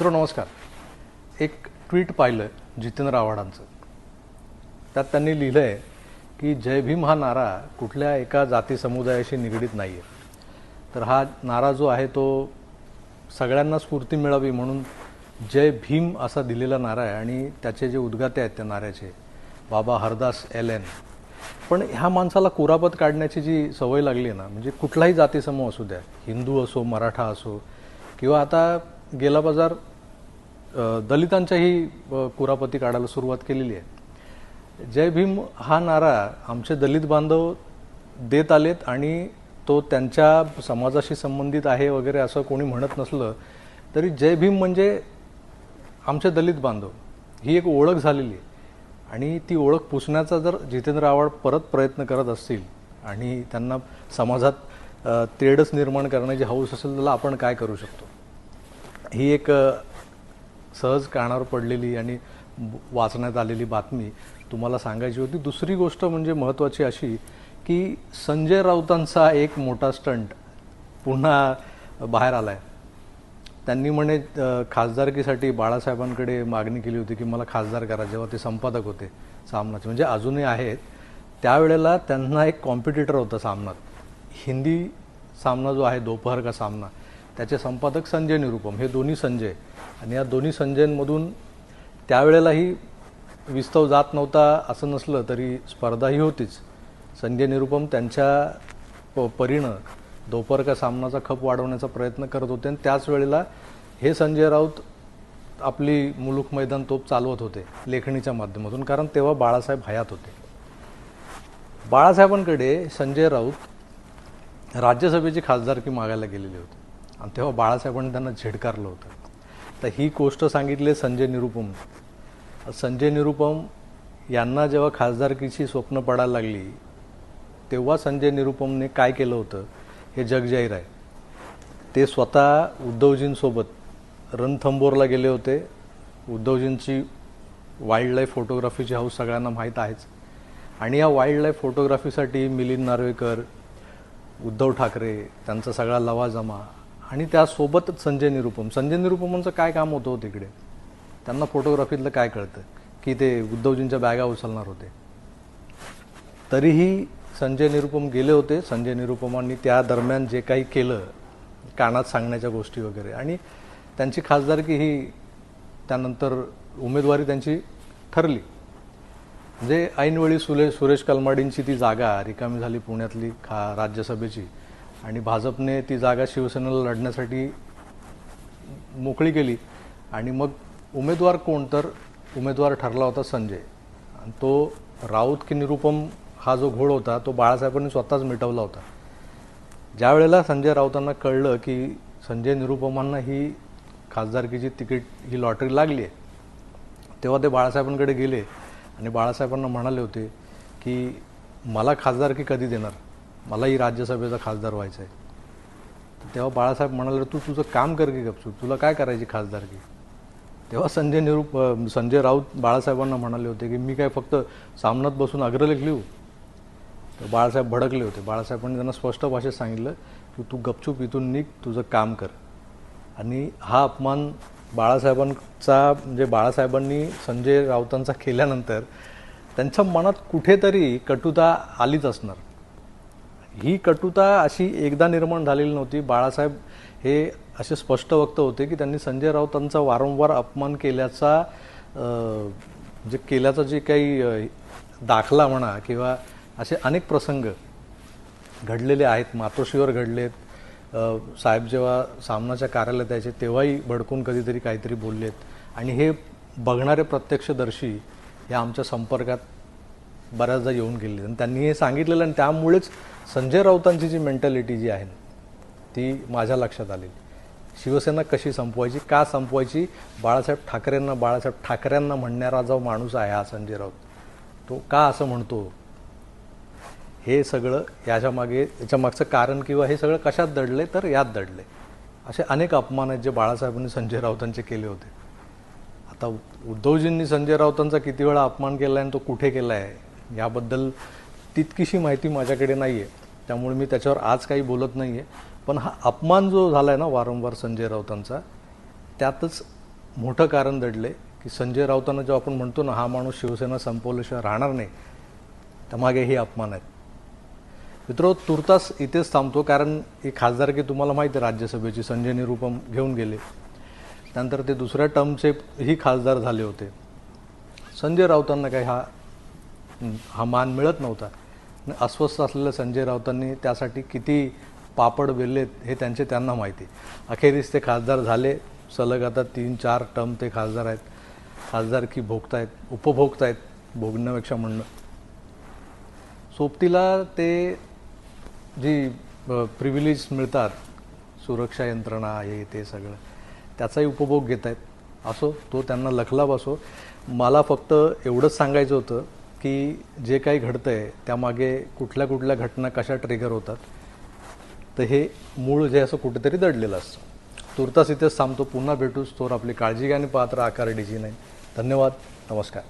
मित्र नमस्कार. एक ट्विट पाहिलं जितेंद्र आव्हाडांचं. त्यात त्यांनी लिहिलं आहे की जय भीम हा नारा कुठल्या एका जाती समुदायाशी निगडीत नाही आहे तर हा नारा जो आहे तो सगळ्यांना स्फूर्ती मिळावी म्हणून जय भीम असा दिलेला नारा आहे आणि त्याचे जे उद्गाते आहेत त्या नाऱ्याचे बाबा हरदास एल एन. पण ह्या माणसाला कुरापत काढण्याची जी सवय लागली आहे ना म्हणजे कुठलाही जातीसमूह असू द्या हिंदू असो मराठा असो किंवा आता गेला बाजार दलितांच्याही कुरापती काढायला सुरुवात केलेली आहे. जय भीम हा नारा आमचे दलित बांधव देत आलेत आणि तो त्यांच्या समाजाशी संबंधित आहे वगैरे असं कोणी म्हणत नसलं तरी जय भीम म्हणजे आमचे दलित बांधव. ही एक ओळख झालेली आहे. आणि ती ओळख पुसण्याचा जर जितेंद्र आव्हाड परत प्रयत्न करत असतील आणि त्यांना समाजात तेडच निर्माण करण्याची हौस असेल त्याला आपण काय करू शकतो? ही एक सहज कानावर पडलेली आणि वाचण्यात आलेली बातमी तुम्हाला सांगायची होती. दुसरी गोष्ट म्हणजे महत्त्वाची अशी की संजय राऊतांचा एक मोठा स्टंट पुन्हा बाहेर आला आहे त्यांनी म्हणे खासदारकीसाठी बाळासाहेबांकडे मागणी केली होती की मला खासदार करा. जेव्हा ते संपादक होते सामनाचे म्हणजे अजूनही आहेत. त्यावेळेला त्यांना एक कॉम्पिटिटर होता सामनात. हिंदी सामना जो आहे दोपहर का सामना त्याचे संपादक संजय निरुपम. हे दोन्ही संजय. आणि या दोन्ही संजयांमधून त्यावेळेलाही विस्तव जात नव्हता असं नसलं तरी स्पर्धाही होतीच. संजय निरुपम त्यांच्या प परीनं दोपहर का सामनाचा खप वाढवण्याचा प्रयत्न करत होते आणि त्याच वेळेला हे संजय राऊत आपली मुलुक मैदान तोप चालवत होते लेखणीच्या माध्यमातून कारण तेव्हा बाळासाहेब हयात होते. बाळासाहेबांकडे संजय राऊत राज्यसभेची खासदारकी मागायला गेलेली होती आणि तेव्हा बाळासाहेबांनी त्यांना झेडकारलं होतं. तर ही गोष्ट सांगितली संजय निरुपम. संजय निरुपम यांना जेव्हा खासदारकीची स्वप्न पडायला लागली तेव्हा संजय निरुपमने काय केलं होतं हे जगजाहीर आहे. ते स्वतः उद्धवजींसोबत रणथंबोरला गेले होते. उद्धवजींची वाईल्ड लाईफ फोटोग्राफीची हाऊस सगळ्यांना माहीत आहेच. आणि या वाईल्ड लाईफ फोटोग्राफीसाठी मिलिंद नार्वेकर उद्धव ठाकरे त्यांचा सगळा लवाजमा आणि त्यासोबतच संजय निरुपम. संजय निरुपमांचं काय काम होतं हो तिकडे? त्यांना फोटोग्राफीतलं काय कळतं? की ते उद्धवजींच्या बॅगा उचलणार होते. तरीही संजय निरुपम गेले होते. संजय निरुपमांनी त्या दरम्यान जे काही केलं कानात सांगण्याच्या गोष्टी वगैरे. आणि त्यांची खासदारकी ही त्यानंतर उमेदवारी त्यांची ठरली. म्हणजे ऐनवेळी सुले सुरेश कलमाडींची ती जागा रिकामी झाली पुण्यातली खा राज्यसभेची. आणि भाजपने ती जागा शिवसेनेला लढण्यासाठी मोकळी केली. आणि मग उमेदवार कोण? तर उमेदवार ठरला होता संजय. आणि तो राऊत की निरुपम हा जो घोळ होता तो बाळासाहेबांनी स्वतःच मिटवला होता. ज्या वेळेला संजय राऊतांना कळलं की संजय निरुपमांना ही खासदारकीची तिकीट ही लॉटरी लागली आहे तेव्हा ते बाळासाहेबांकडे गेले आणि बाळासाहेबांना म्हणाले होते की मला खासदारकी कधी देणार? मलाही राज्यसभेचा खासदार व्हायचा आहे तेव्हा बाळासाहेब म्हणाले तू तुझं काम कर की गपचूप. तुला काय करायची खासदारकी तेव्हा संजय निरूप संजय राऊत बाळासाहेबांना म्हणाले होते की मी काय फक्त सामनात बसून अग्रलेख लिहू हो. तर बाळासाहेब भडकले होते. बाळासाहेबांनी त्यांना स्पष्ट भाषेत सांगितलं की तू गपचूप इथून निघ तुझं काम कर. आणि हा अपमान बाळासाहेबांचा म्हणजे बाळासाहेबांनी संजय राऊतांचा केल्यानंतर त्यांच्या मनात कुठेतरी कटुता आलीच असणार. ही कटुता अशी एकदा निर्माण झालेली नव्हती. बाळासाहेब हे असे स्पष्ट वक्त होते की त्यांनी संजय राऊतांचा वारंवार अपमान केल्याचा जे केल्याचा जे काही दाखला म्हणा किंवा असे अनेक प्रसंग घडलेले आहेत मातोश्रीवर घडलेत. साहेब जेव्हा सामनाच्या कार्यालयात यायचे तेव्हाही भडकून कधीतरी काहीतरी बोललेत. आणि हे बघणारे प्रत्यक्षदर्शी हे आमच्या संपर्कात बऱ्याचदा येऊन गेले आणि त्यांनी हे सांगितलेलं आणि त्यामुळेच संजय राऊतांची जी मेंटॅलिटी जी आहे ती माझ्या लक्षात आलेली. शिवसेना कशी संपवायची का संपवायची? बाळासाहेब ठाकरेंना बाळासाहेब ठाकरेंना म्हणणारा जो माणूस आहे हा संजय राऊत तो का असं म्हणतो? हे सगळं याच्या मागे याच्या मागचं कारण किंवा हे सगळं कशात दडले तर यात दडले असे अनेक अपमान आहेत जे बाळासाहेबांनी संजय राऊतांचे केले होते. आता उद्धवजींनी संजय राऊतांचा किती वेळा अपमान केला आहे आणि तो कुठे केला आहे याबद्दल तितकीशी माहिती माझ्याकडे नाही आहे त्यामुळे मी त्याच्यावर आज काही बोलत नाही आहे पण हा अपमान जो झाला आहे ना वारंवार संजय राऊतांचा त्यातच मोठं कारण दडले की संजय राऊतांना जेव्हा आपण म्हणतो ना हा माणूस शिवसेना संपवल्याशिवाय राहणार नाही त्यामागे हे अपमान आहेत. मित्र तुर्तास इथेच थांबतो कारण ही खासदारकी तुम्हाला माहिती आहे राज्यसभेची संजय निरुपम घेऊन गेले. त्यानंतर ते दुसऱ्या टर्मचे ही खासदार झाले होते. संजय राऊतांना काही हा हा मान मिळत नव्हता. अस्वस्थ असलेल्या संजय राऊतांनी त्यासाठी किती पापड वेल्लेत हे त्यांचे त्यांना माहिती. अखेरीस ते खासदार झाले. सलग आता तीन चार टर्म ते खासदार आहेत. खासदारकी भोगतायत उपभोगतायत भोगण्यापेक्षा म्हणणं. सोबतीला ते जी प्रिव्हिलेज मिळतात सुरक्षा यंत्रणा हे ते सगळं त्याचाही उपभोग घेत आहेत असो तो त्यांना लखलाभ असो. मला फक्त एवढंच सांगायचं होतं की जे काही घडतं आहे त्यामागे कुठल्या कुठल्या घटना कशा ट्रिगर होतात तर हे मूळ जे असं कुठेतरी दडलेलं असतं. तुर्तास इथेच थांबतो. पुन्हा भेटूच तोर आपली काळजी घ्या आणि पात्र आकार डीजी नाही धन्यवाद. नमस्कार.